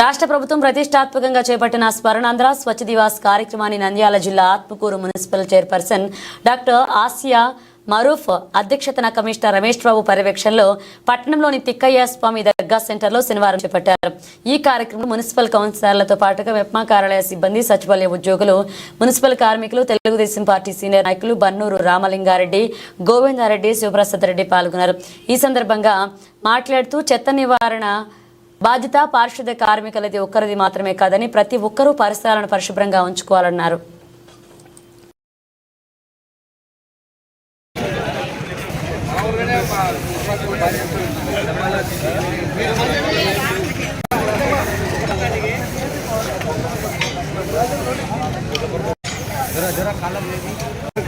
రాష్ట్ర ప్రభుత్వం ప్రతిష్టాత్మకంగా చేపట్టిన స్మరణాంధ్ర స్వచ్ఛ దివాస్ కార్యక్రమాన్ని నంద్యాల జిల్లా Atmakur municipal chairperson doctor Asiya Maroof అధ్యక్షతన కమిషనర్ రమేష్ బాబు పర్యవేక్షణలో పట్టణంలోని తిక్కయ్య స్వామి దర్గా సెంటర్లో శనివారం చేపట్టారు. ఈ కార్యక్రమంలో మున్సిపల్ కౌన్సిలర్లతో పాటుగా మెప్మా కార్యాలయ సిబ్బంది సచివాలయ ఉద్యోగులు మున్సిపల్ కార్మికులు తెలుగుదేశం పార్టీ సీనియర్ నాయకులు బన్నూరు రామలింగారెడ్డి గోవిందారెడ్డి శివప్రసాద్ రెడ్డి పాల్గొన్నారు. ఈ సందర్భంగా మాట్లాడుతూ చెత్త నివారణ బాధ్యత పారిశుద్ధ్య కార్మికులది ఒక్కరిది మాత్రమే కాదని ప్రతి ఒక్కరూ పరిసరాలను పరిశుభ్రంగా ఉంచుకోవాలన్నారు.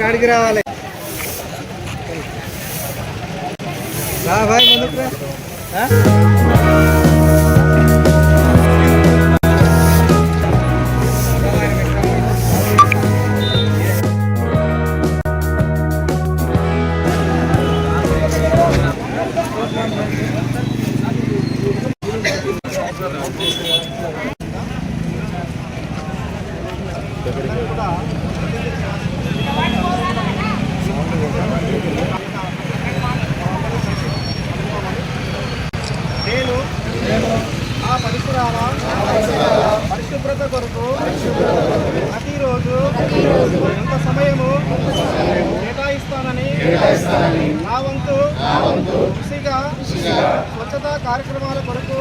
కాడికి రావాలి. రా భాయ్ ముందుకు రా. నేను ఆ పరిసరాల పరిశుభ్రత కొరకు ప్రతిరోజు ఎంత సమయము కేటాయిస్తానని నా వంతు కృషిగా స్వచ్ఛతా కార్యక్రమాల కొరకు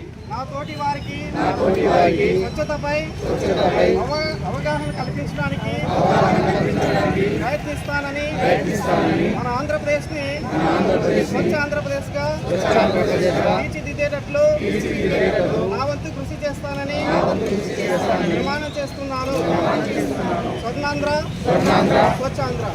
నా తోటి వారికి స్వచ్ఛతపై అవ- అవగాహన కల్పించడానికి ప్రయత్నిస్తానని మన ఆంధ్రప్రదేశ్ని స్వచ్ఛ ఆంధ్రప్రదేశ్గా తీర్చిదిద్దేటట్లు నా వంతు కృషి చేస్తానని ప్రమాణం చేస్తున్నాను. స్వర్ణాంధ్ర స్వచ్ఛాంధ్ర.